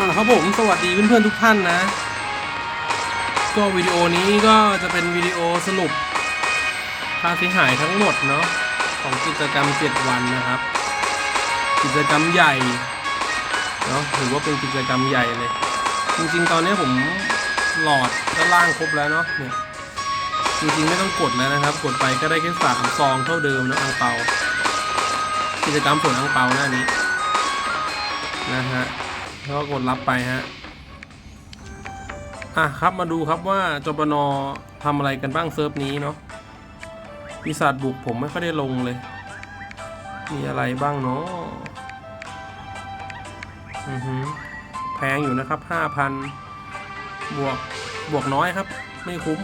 อ่าครับผมสวัสดีเพื่อนๆทุกท่านนะ ก็วิดีโอนี้ก็จะเป็นวิดีโอสรุปค่าเสียหายทั้งหมดเนาะของกิจกรรม 7 วันนะครับ กิจกรรมใหญ่เนาะถือว่าเป็นกิจกรรมใหญ่เลย จริงๆ ตอนนี้ผมหลอดด้านล่างครบแล้วเนาะเนี่ยจริงๆไม่ต้องกดแล้วนะครับ กดไปก็ได้แค่สามซองเท่าเดิมนะอังเปากิจกรรมผลอังเปาหน้านี้นะฮะ แล้วก็กดรับไปฮะอะครับมาดูครับว่าจปนทำอะไรกันบ้างเซิร์ฟนี้เนาะปีศาจบุกผมไม่ค่อยได้ลงเลย มีอะไรบ้างเนาะอือหือแพงอยู่นะครับห้าพันบวกบวกน้อยครับ ไม่คุ้ม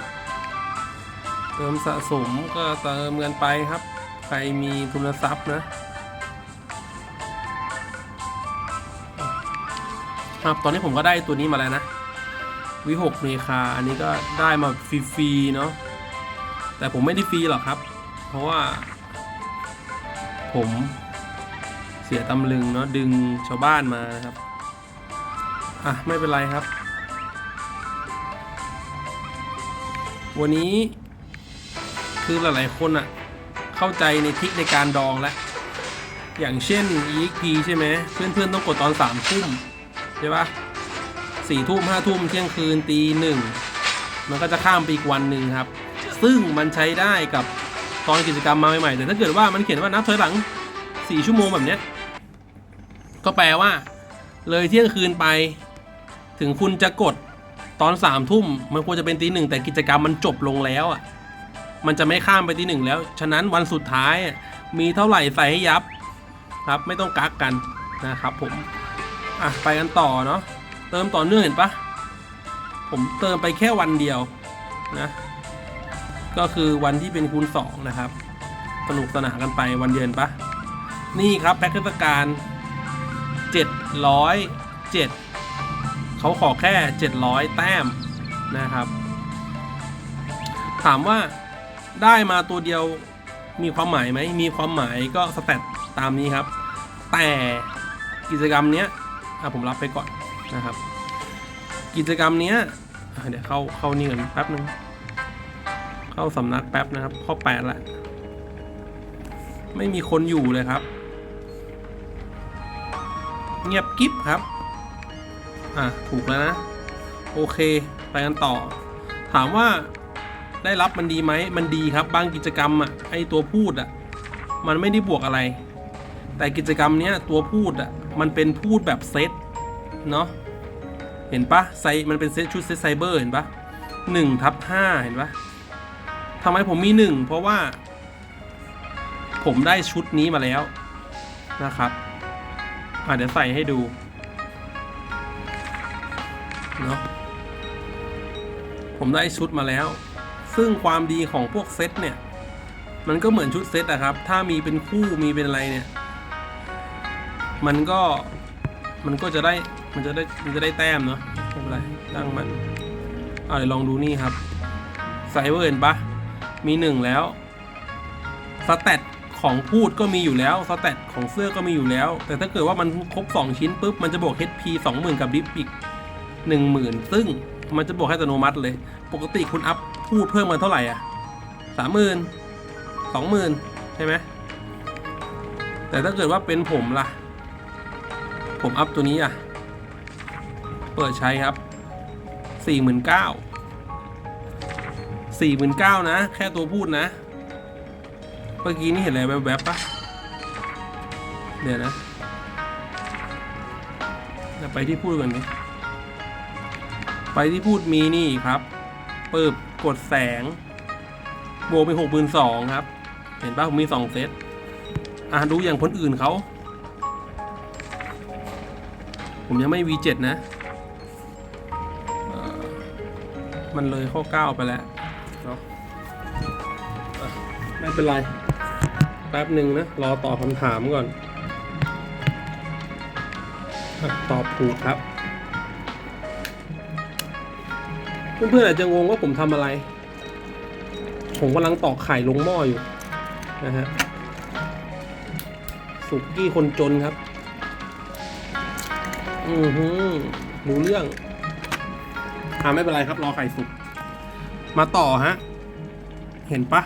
เติมสะสมก็เติมเงินไปครับ ใครมีทุนทรัพย์นะ ครับตอนนี้ผมก็ได้ตัวนี้มาแล้วนะวิหกเมคาอันนี้ก็ได้มาฟรีๆเนาะแต่ผมไม่ได้ฟรีหรอกครับ เพราะว่า ผมเสียตำลึงเนาะดึงชาวบ้านมานะครับ อะ ไม่เป็นไรครับ วันนี้คือหลายๆคนอะ่ะ เข้าใจในทิคในการดองแล้ว อย่างเช่น EXP ใช่ไหมเพื่อนๆต้องกดตอนสามทุ่ม ใช่ปะสี่ทุ่มห้าทุ่มเที่ยงคืนตีหนึ่งมันก็จะข้ามไปอีกวันหนึ่งครับ ซึ่งมันใช้ได้กับตอนกิจกรรมมาใหม่ๆแต่ถ้าเกิดว่ามันเขียนว่านับถอยหลังสี่ชั่วโมงแบบเนี้ยก็แปลว่า เลยเที่ยงคืนไป ถึงคุณจะกดตอนสามทุ่มมันควรจะเป็นตีหนึ่งแต่กิจกรรมมันจบลงแล้วอะมันจะไม่ข้ามไปตีหนึ่งแล้ว ฉะนั้นวันสุดท้ายมีเท่าไหร่ใส่ให้ยับครับ ไม่ต้องกักกันนะครับผม อะไปกันต่อเนาะเติมต่อเนื่องเห็นปะผมเติมไปแค่วันเดียวนะก็คือวันที่เป็นคูณสองนะครับ สนุกสนานกันไปวันเดียวเห็นปะนี่ครับแพ็คเทศกาล707เขาขอแค่ 700 แต้มนะครับ ถามว่าได้มาตัวเดียวมีความหมายไหม มีความหมายก็สแตทตามนี้ครับ แต่กิจกรรมเนี้ย อะผมรับไปก่อนนะครับ กิจกรรมเนี้ยเดี๋ยวเข้าเข้านี่ก่อนแป๊บนึง เข้าสำนักแป๊บนะครับ ข้อแปดละ ไม่มีคนอยู่เลยครับ เงียบกิ๊บครับ อะ ถูกแล้วนะ โอเค ไปกันต่อ ถามว่าได้รับมันดีไหม มันดีครับ บางกิจกรรมอะ ไอตัวพูดอะ มันไม่ได้บวกอะไร แต่กิจกรรมเนี้ยตัวพูดอะ มันเป็นพูดแบบเซตเนาะเห็นปะไซมันเป็นเซตชุดเซตไซเบอร์เห็นปะหนึ่งทับห้าเห็นปะทำไมผมมีหนึ่งเพราะว่า ผมได้ชุดนี้มาแล้วนะครับอะเดี๋ยวใส่ให้ดูเนาะผมได้ชุดมาแล้ว ซึ่งความดีของพวกเซตเนี่ย มันก็เหมือนชุดเซตอะครับ ถ้ามีเป็นคู่มีเป็นอะไรเนี่ย มันก็มันก็จะได้มันจะได้มันจะได้แต้มเนาะไม่เป็นไรตั้งมันเอาเดี๋ยวลองดูนี่ครับไซเบอร์เห็นปะมีหนึ่งแล้วสแตทของพูดก็มีอยู่แล้วสแตทของเสื้อก็มีอยู่แล้ว แต่ถ้าเกิดว่ามันครบ 2 ชิ้นปุ๊บมันจะบวก HP 20,000 กับดิฟอีก10,000 ซึ่งมันจะบวกให้อัตโนมัติเลย ปกติคุณอัพพูดเพิ่มมาเท่าไหร่อะสามหมื่นสองหมื่นใช่ไหมแต่ถ้าเกิดว่าเป็นผมล่ะ ผมอัพตัวนี้อะ เปิดใช้ครับสี่หมื่นเก้าสี่หมื่นเก้านะ แค่ตัวพูดนะ เมื่อกี้นี่เห็นอะไรแวบๆปะเดี๋ยวนะเดี๋ยวไปที่พูดก่อนดิไปที่พูดมีนี่ครับเปิบกดแสงโบวกไปหกหมื่นสองครับ เห็นปะผมมีสองเซตอะดูอย่างคนอื่นเขา ผมยังไม่ V7 นะมันเลยข้อ 9 ไปแล้วเนาะไม่เป็นไร แป๊บหนึ่งนะ รอตอบคำถามก่อน ตอบถูกครับเพื่อนๆอาจจะงงว่าผมทำอะไร ผมกำลังตอกไข่ลงหม้ออยู่นะฮะสุกี้คนจนครับ อือหือรู้เรื่องอ่าไม่เป็นไรครับรอไข่สุก มาต่อฮะ เห็นปะ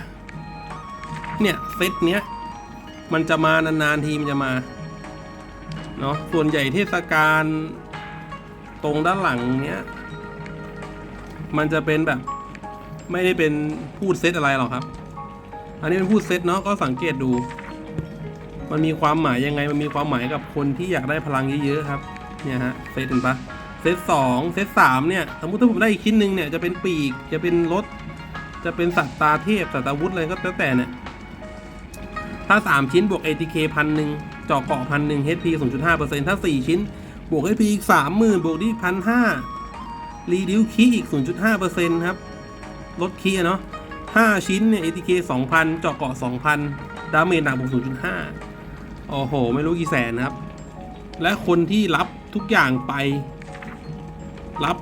เนี่ยเซตเนี้ย มันจะมานานๆทีมันจะมาเนาะส่วนใหญ่เทศกาลตรงด้านหลังเนี้ย มันจะเป็นแบบ ไม่ได้เป็นพูดเซตอะไรหรอกครับ อันนี้เป็นพูดเซตเนาะก็สังเกตดู มันมีความหมายยังไงมันมีความหมายกับคนที่อยากได้พลังเยอะๆครับ เนี่ยฮะเซตเห็นปะเซตสองเซตสามเนี่ยสมมติถ้าผมได้อีกชิ้นหนึ่งเนี่ยจะเป็นปีกจะเป็นรถ จะเป็นสัตว์ตาเทพสัตว์อาวุธอะไรก็แล้วแต่เนี่ยถ้า 3 ชิ้นบวก ATK พันหนึ่งเจาะเกาะพันหนึ่ง HP 0.5%ถ้า 4 ชิ้น บวก HP อีก 30,000 บวกที่พันห้ารีดิวคีอีก 0.5%ครับ ลดคีย์อะเนาะ5ชิ้นเนี่ย ATK 2,000เจาะเกาะ 2,000 ดาเมจหนักบวก 0.5 โอ้โห ไม่รู้กี่แสนนะครับ และคนที่รับ ทุกอย่างไป รับ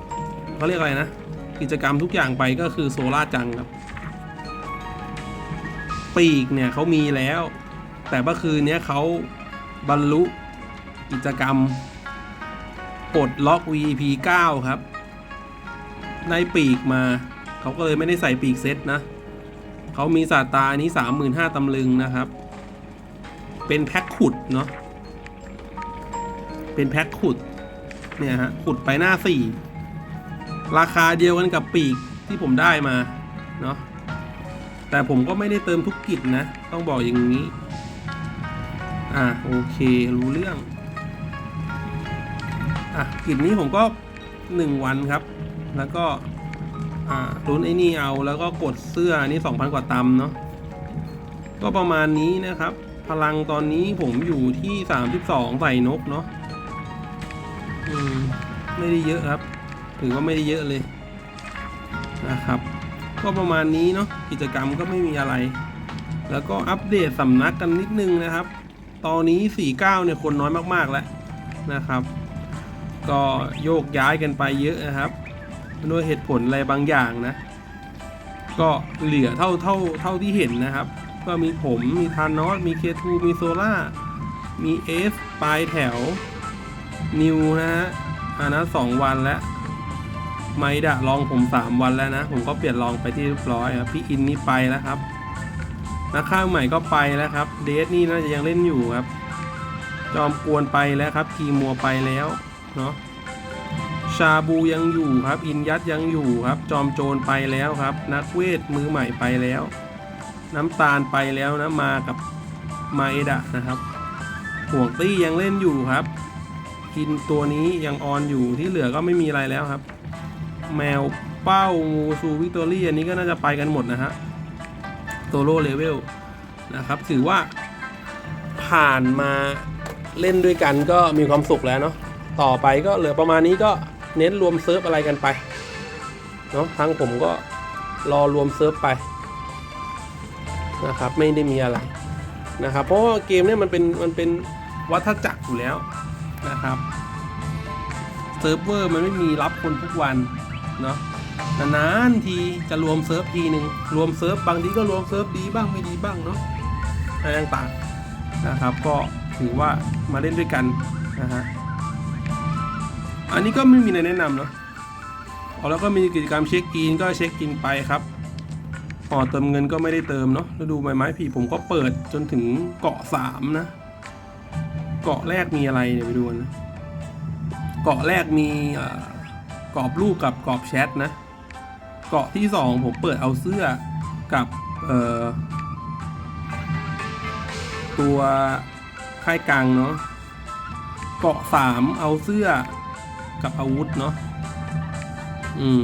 เขาเรียกอะไรนะ กิจกรรมทุกอย่างไปก็คือโซล่าจังครับ ปีกเนี่ยเขามีแล้ว แต่เมื่อคืนนี้เขาบรรลุกิจกรรมปลดล็อก VP 9 ครับ ในปีกมา เขาก็เลยไม่ได้ใส่ปีกเซตนะ เขามีสาตาอันนี้ 35,000ตำลึงนะครับ เป็นแพ็คขุดเนาะ เป็นแพ็คขุด เนี่ยฮะ ขุดไปหน้า4ราคาเดียวกันกับปีกที่ผมได้มา เนาะแต่ผมก็ไม่ได้เติมทุกกิจนะ ต้องบอกอย่างนี้ อะโอเค รู้เรื่อง อะ กิจนี้ผมก็หนึ่งวันครับ แล้วก็อ่าลุ้นไอ้นี่เอาแล้วก็กดเสื้อนนี้สองพันกว่าตำเนาะก็ประมาณนี้นะครับ พลังตอนนี้ผมอยู่ที่สามสิบสองใส่นกเนาะ อืมไม่ได้เยอะครับถือว่าไม่ได้เยอะเลยนะครับ ก็ประมาณนี้เนาะกิจกรรมก็ไม่มีอะไร แล้วก็อัปเดตสำนักกันนิดนึงนะครับ ตอนนี้ 49เนี่ยคนน้อยมากๆแล้วนะครับ ก็โยกย้ายกันไปเยอะนะครับด้วยเหตุผลอะไรบางอย่างนะ ก็เหลือเท่าเท่าเท่าที่เห็นนะครับ ก็มีผมมีทานอสมีเคทูมีโซล่ามีเอฟปลายแถว นิวนะฮะอันนั้นสองวันแล้วไมดะลองผม 3 วันแล้วนะ ผมก็เปลี่ยนลองไปที่เรียบร้อยครับพี่อินนี่ไปแล้วครับนักข้างใหม่ก็ไปแล้วครับ เดสนี่น่าจะยังเล่นอยู่ครับ จอมกวนไปแล้วครับกีมัวไปแล้วเนาะชาบูยังอยู่ครับ อินยัดยังอยู่ครับ จอมโจรไปแล้วครับ นักเวทมือใหม่ไปแล้ว น้ำตาลไปแล้วนะมากับไมดะนะครับ ห่วงตี้ยังเล่นอยู่ครับ กินตัวนี้ยังออนอยู่ที่เหลือก็ไม่มีอะไรแล้วครับ แมวเป้างูซูวิกตอรี่อันนี้ก็น่าจะไปกันหมดนะฮะโตโร่เลเวลนะครับ ถือว่าผ่านมาเล่นด้วยกันก็มีความสุขแล้วเนาะต่อไปก็เหลือประมาณนี้ก็เน้นรวมเซิร์ฟอะไรกันไปเนาะทางผมก็รอรวมเซิร์ฟไปนะครับไม่ได้มีอะไรนะครับเพราะว่าเกมเนี้มันเป็นมันเป็นวัฏจักรอยู่แล้ว นะครับเซิร์ฟเวอร์มันไม่มีรับคนทุกวันเนาะนานๆทีจะรวมเซิร์ฟทีหนึ่งรวมเซิร์ฟบางทีก็รวมเซิร์ฟดีบ้างไม่ดีบ้างเนาะอะไรต่างๆนะครับ ก็ถือว่ามาเล่นด้วยกันนะฮะอันนี้ก็ไม่มีอะไรแนะนำเนาะเอแล้วก็มีกิจกรรมเช็คอินก็เช็คอินไปครับอ๋อเติมเงินก็ไม่ได้เติมเนาะแล้วดูไม้ไม้ผีผมก็เปิดจนถึงเกาะสามนะ เกาะแรกมีอะไรเดี๋ยวไปดูกันะเกาะแรกมีเกรอบรูปกับกรอบแชทนะ เกาะที่สองผมเปิดเอาเสื้อกับตัวค่ายกลางเนาะเกาะสามเอาเสื้อกับอาวุธเนาะอืม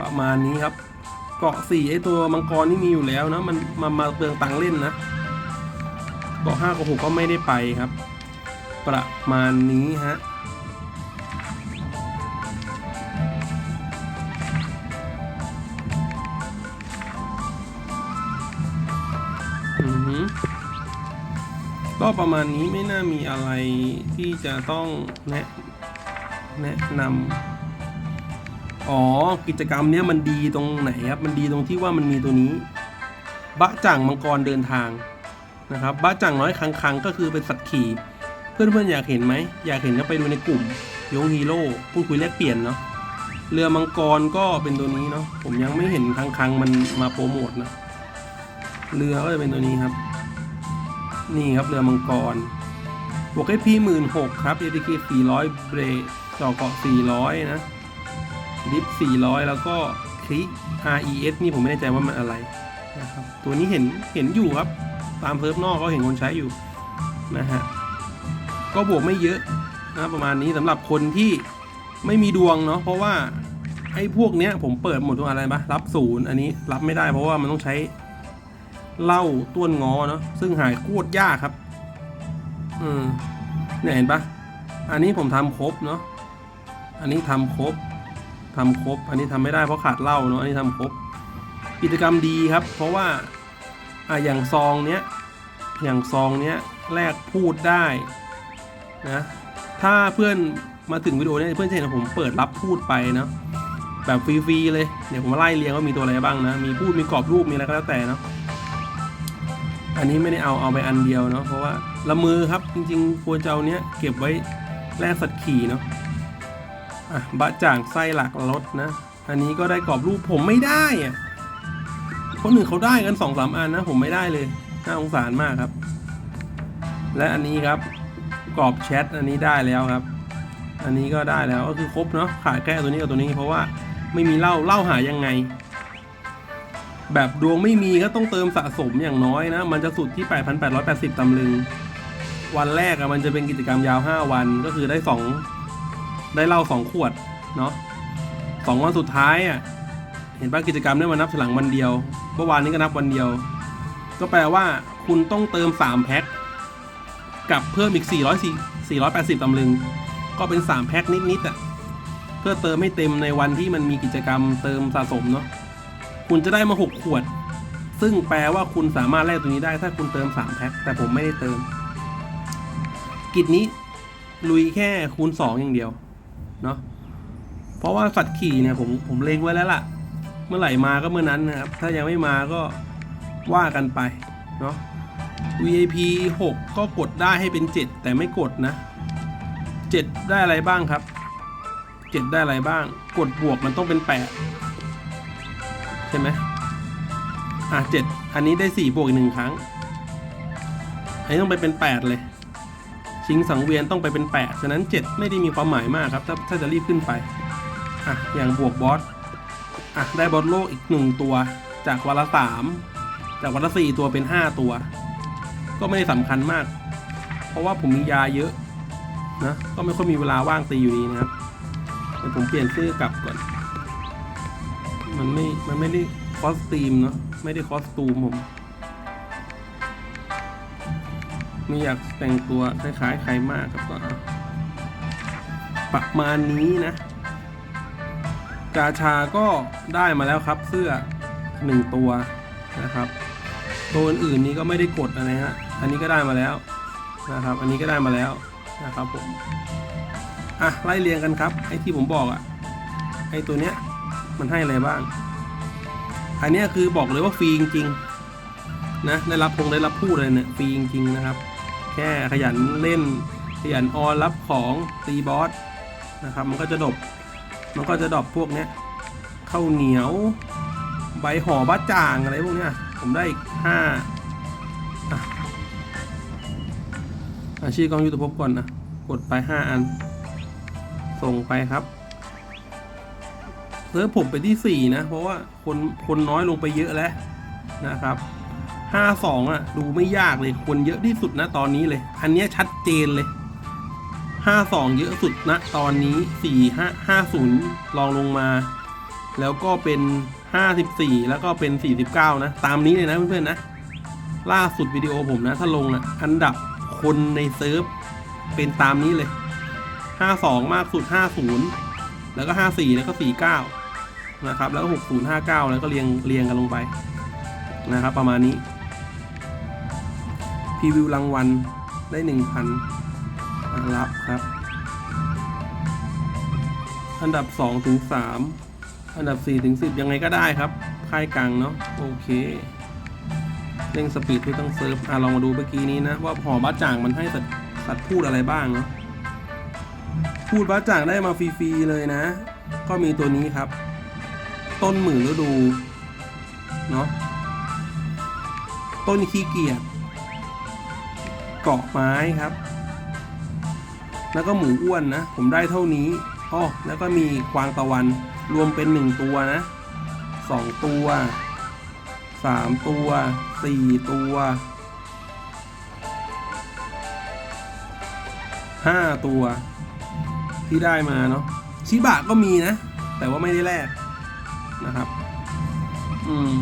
ประมาณนี้ครับ เกาะสี่ไอตัวมังกรนี่มีอยู่แล้วนะมันมามาเปลืองตังเล่นนะเกาะห้ากับหกก็ไม่ได้ไปครับ ประมาณนี้ฮะอือหือก็ประมาณนี้ไม่น่ามีอะไรที่จะต้องแนะแนะนำอ๋อ กิจกรรมเนี้ยมันดีตรงไหนครับ มันดีตรงที่ว่ามันมีตัวนี้ บะจ่างมังกรเดินทางนะครับ บะจ่างน้อยคังคังก็คือเป็นสัตว์ขี่ เพื่อนๆอยากเห็นไหม อยากเห็นก็ไปดูในกลุ่มยงฮีโร่พูดคุยแลกเปลี่ยนเนาะเรือมังกรก็เป็นตัวนี้เนาะผมยังไม่เห็นครั้งครั้งๆมันมาโปรโมทนะเรือก็จะเป็นตัวนี้ครับ นี่ครับเรือมังกรบวกให้พีหมื่นหกครับ ATK สี่ร้อยเบรกจ่อเกาะสี่ร้อยนะลิฟสี่ร้อยแล้วก็คลิก RES นี่ผมไม่แน่ใจว่ามันอะไรนะครับตัวนี้เห็นเห็นอยู่ครับ ตามเซิร์ฟนอกก็เห็นคนใช้อยู่นะฮะ ก็บวกไม่เยอะนะประมาณนี้สำหรับคนที่ไม่มีดวงเนาะเพราะว่าไอ้พวกเนี้ยผมเปิดหมดทุกอะไรปะรับศูนย์อันนี้รับไม่ได้เพราะว่ามันต้องใช้เหล้าต้วนงอเนาะซึ่งหายโคตรยากครับอืมเนี่ยเห็นปะอันนี้ผมทำครบเนาะอันนี้ทำครบทำครบ อันนี้ทำไม่ได้เพราะขาดเหล้าเนาะอันนี้ทำครบกิจกรรมดีครับ เพราะว่าอะอย่างซองเนี้ยอย่างซองเนี้ยแลกพูดได้ นะถ้าเพื่อนมาถึงวิดีโอนี้เพื่อนจะเห็นผมเปิดรับพูดไปเนาะแบบฟรีๆเลยเดี๋ยวผมมาไล่เรียงว่ามีตัวอะไรบ้างนะมีพูดมีกรอบรูปมีอะไรก็แล้วแต่เนาะอันนี้ไม่ได้เอาเอาไปอันเดียวเนาะเพราะว่าละมือครับจริงๆควรจะเอาเนี้ยเก็บไว้แลกสัตว์ขี่เนาะอะบะจ่างไส้หลักรถนะ อันนี้ก็ได้กรอบรูปผมไม่ได้อะคนอื่นเขาได้กันสองสามอันนะ ผมไม่ได้เลยน่าสงสารมากครับ และอันนี้ครับ กรอบแชทอันนี้ได้แล้วครับ อันนี้ก็ได้แล้วก็คือครบเนาะขาดแค่ตัวนี้กับตัวนี้ เพราะว่าไม่มีเหล้าเหล้าหายังไง แบบดวงไม่มีก็ต้องเติมสะสมอย่างน้อยนะ มันจะสุดที่ 8,880ตำลึง วันแรกอะมันจะเป็นกิจกรรมยาว 5 วันก็คือได้ 2 ได้เหล้า2ขวดเนาะสองวันสุดท้ายอะเห็นป่ะกิจกรรมได้มานับถลังวันเดียวเมื่อวานนี้ก็นับวันเดียว ก็แปลว่าคุณต้องเติม3แพ็ค กับเพิ่มอีก 400 480ตำลึง ก็เป็น 3 แพ็คนิดๆอะเพื่อเติมให้เต็มในวันที่มันมีกิจกรรมเติมสะสมเนาะคุณจะได้มา 6 ขวด ซึ่งแปลว่าคุณสามารถแลกตัวนี้ได้ถ้าคุณเติม 3 แพ็คแต่ผมไม่ได้เติม กิจนี้ลุยแค่คูณ 2 อย่างเดียวเนาะเพราะว่าสัตว์ขี่เนี่ยผมผมเล็งไว้แล้วล่ะ เมื่อไหร่มาก็เมื่อนั้นนะครับ ถ้ายังไม่มาก็ว่ากันไปเนาะ VIP 6 ก็กดได้ให้เป็น 7 แต่ไม่กดนะ 7 ได้อะไรบ้างครับ 7 ได้อะไรบ้าง กดบวกมันต้องเป็น 8 ใช่ไหมอะ7อันนี้ได้ 4 บวกอีกหนึ่งครั้ง อันนี้ต้องไปเป็น 8 เลย ชิงสังเวียนต้องไปเป็น 8 ฉะนั้น 7 ไม่ได้มีความหมายมากครับถ้าถ้าจะรีบขึ้นไปอะอย่างบวกบอสอะได้บอสโลกอีกหนึ่งตัว จากวันละสามจากวันละสี่ตัวเป็นห้าตัว ก็ไม่ได้สำคัญมาก เพราะว่าผมมียาเยอะนะก็ไม่ค่อยมีเวลาว่างตีอยู่ดีนะครับเดี๋ยวผมเปลี่ยนเสื้อกลับก่อน มันไม่ มันไม่ได้คอสตูมเนาะไม่ได้คอสตูมผมไม่อยากแต่งตัวคล้ายๆใครมากครับก็ประมาณนี้นะกาชาก็ได้มาแล้วครับเสื้อหนึ่งตัวนะครับ ตัวอื่นนี้ก็ไม่ได้กดอะไรฮะ อันนี้ก็ได้มาแล้วนะครับ อันนี้ก็ได้มาแล้วนะครับผมอะไล่เรียงกันครับไอ้ที่ผมบอกอะ่ะไอ้ตัวเนี้ยมันให้อะไรบ้าง อันเนี้ยคือบอกเลยว่าฟรีจริงๆนะได้รับพงได้รับพูดอะไรเนี่ยฟรีจริงๆนะครับ แค่ขยันเล่นขยันออนรับของตีบอสนะครับ มันก็จะดบมันก็จะดรอปพวกเนี้ยข้าวเหนียว ใบห่อบ้าจ่างอะไรพวกเนี้ยผมได้อีกห้า อาชีพกองยุทธภพก่อนนะ กดไปห้าอัน ส่งไปครับเซิร์ฟผมไปที่สี่นะ เพราะว่าคนคนน้อยลงไปเยอะแล้วนะครับห้าสองอะ ดูไม่ยากเลยคนเยอะที่สุดนะตอนนี้เลย อันนี้ชัดเจนเลยห้าสองเยอะสุดนะตอนนี้สี่ห้าห้าศูนย์ลองลงมา แล้วก็เป็นห้าสิบสี่แล้วก็เป็นสี่สิบเก้านะ ตามนี้เลยนะเพื่อนๆนะ ล่าสุดวิดีโอผมนะ ถ้าลงนะอันดับ คนในเซิร์ฟเป็นตามนี้เลยห้าสองมากสุดห้าศูนย์แล้วก็ห้าสี่แล้วก็สี่เก้านะครับ แล้วก็หกศูนย์ห้าเก้าแล้วก็เรียงเรียงกันลงไป นะครับ ประมาณนี้พรีวิวรางวัลได้หนึ่งพันรับครับ อันดับ2ถึง3อันดับ4ถึง10 ยังไงก็ได้ครับ ค่ายกลางเนาะโอเค เร่งสปีดเพื่ต้องเซิร์ฟอะลองมาดูเมื่อกี้นี้นะ ว่าหอบ้าจ่างมันให้สัตว์สัตว์พูดอะไรบ้างเนาะพูดบ้าจ่างได้มาฟรีๆเลยนะ ก็มีตัวนี้ครับ ต้นหมื่นฤดูเนาะต้นขี้เกียจเกาะไม้ครับ แล้วก็หมูอ้วนนะ ผมได้เท่านี้อ้อแล้วก็มีกวางตะวันรวมเป็นหนึ่งตัวนะสองตัว สามตัวสี่ตัวห้าตัว ที่ได้มาเนาะชิบะก็มีนะ แต่ว่าไม่ได้แลกนะครับ อืม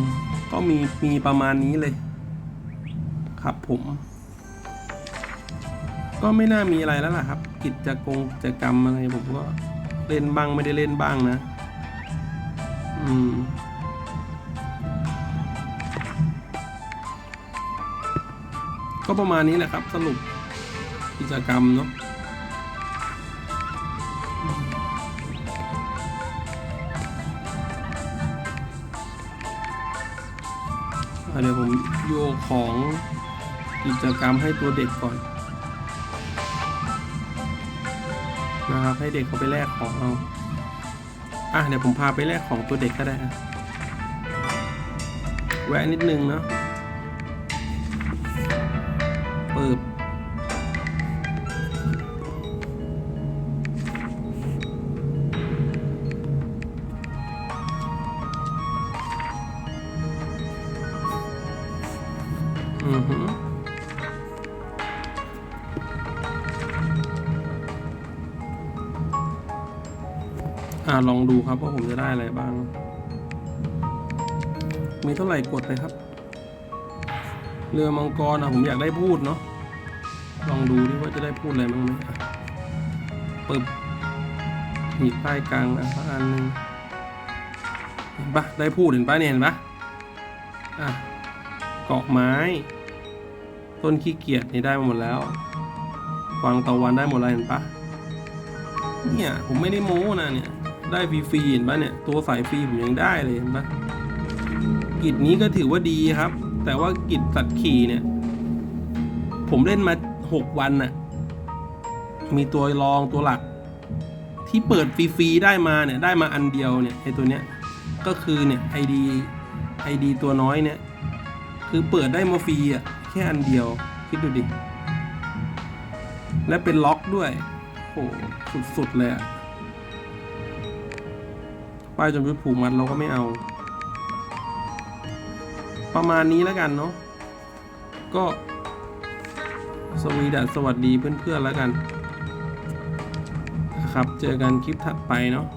ก็มีมีประมาณนี้เลย ครับผม ก็ไม่น่ามีอะไรแล้วล่ะครับ กิจกงกิจกรรมอะไรผมก็เล่นบ้างไม่ได้เล่นบ้างนะ อืม ก็ประมาณนี้แหละครับ สรุปกิจกรรมเนาะอะเดี๋ยวผมโยกของกิจกรรมให้ตัวเด็กก่อนนะครับให้เด็กเขาไปแลกของเอาอะเดี๋ยวผมพาไปแลกของตัวเด็กก็ได้แวะนิดนึงเนาะ ปิบอือหืออ่าลองดูครับว่าผมจะได้อะไรบ้าง มีเท่าไหร่กดเลยครับ เรือมังกรอะผมอยากได้พูดเนาะ ลองดูดิว่าจะได้พูดอะไรบ้างไหมอะปึ๊บหีบป้ายกลางอะสักอันหนึ่งเห็นปะได้พูดเห็นปะเนี่ยเห็นปะอะเกาะไม้ ต้นขี้เกียจนี่ได้มาหมดแล้ววางตะวันได้หมดแล้วเห็นปะเนี่ยผมไม่ได้โม้นะเนี่ยได้ฟรีๆเห็นปะเนี่ยตัวสายฟรีผมยังได้เลยเห็นปะกิจนี้ก็ถือว่าดีครับ แต่ว่ากิจสัตว์ขี่เนี่ย ผมเล่นมา หกวันน่ะ มีตัวรองตัวหลัก ที่เปิดฟรีๆได้มาเนี่ย ได้มาอันเดียวเนี่ยไอตัวเนี้ย ก็คือเนี่ยไอดีไอดีตัวน้อยเนี่ย คือเปิดได้มาฟรีอะ แค่อันเดียว คิดดูดิ และเป็นล็อกด้วย โห สุดๆเลยอะป้ายจนยุทธผูกมัดเราก็ไม่เอา ประมาณนี้แล้วกันเนาะก็ สวีดัสสวัสดีเพื่อนๆแล้วกันนะครับเจอกันคลิปถัดไปเนาะ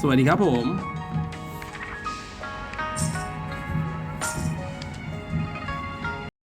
สวัสดีครับผม